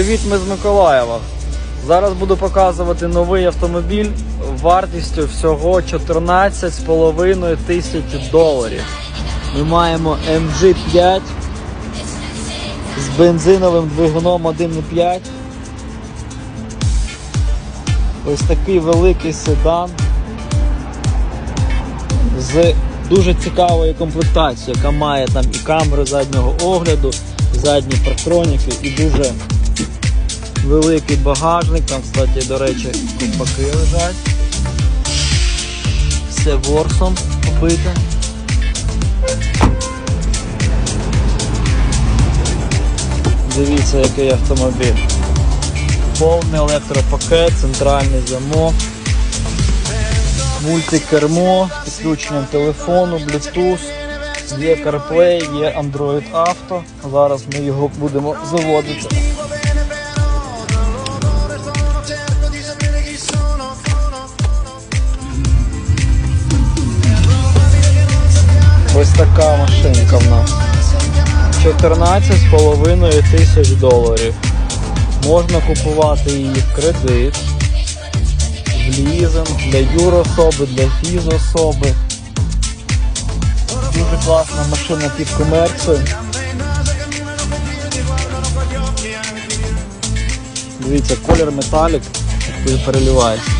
Привіт, ми з Миколаєва. Зараз буду показувати новий автомобіль вартістю всього 14,5 тисяч доларів. Ми маємо MG5 з бензиновим двигуном 1.5. Ось такий великий седан з дуже цікавою комплектацією, яка має там і камери заднього огляду, задні парктроніки і дуже великий багажник. Там, кстати, до речі, ковпаки лежать. Все ворсом побите. Дивіться, який автомобіль. Повний електропакет, центральний замок, мультикермо, з підключенням телефону, Bluetooth, є CarPlay, є Android Auto. Зараз ми його будемо заводити. Ось така машинка в нас. 14,5 тисяч доларів. Можна купувати її в кредит, в лізинг, для юрособи, для фізособи. Дуже класна машина під комерцію. Дивіться, колір металік, переливається.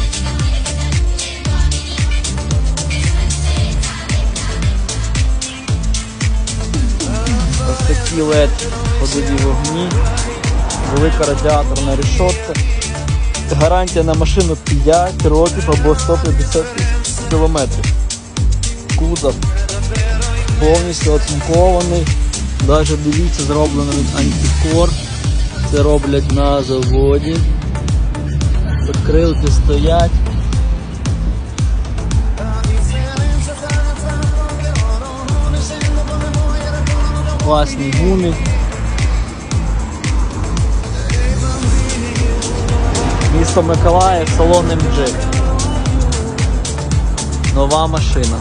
Такі LED ходові вогні, велика радіаторна решетка. Гарантія на машину 5 років або 150 кілометрів. Кузов повністю оцинкований. Навіть дивіться, зроблено від антикор. Це роблять на заводі. Підкрилки стоять. Класні гуми. Місто Миколаїв, салон МД. Нова машина.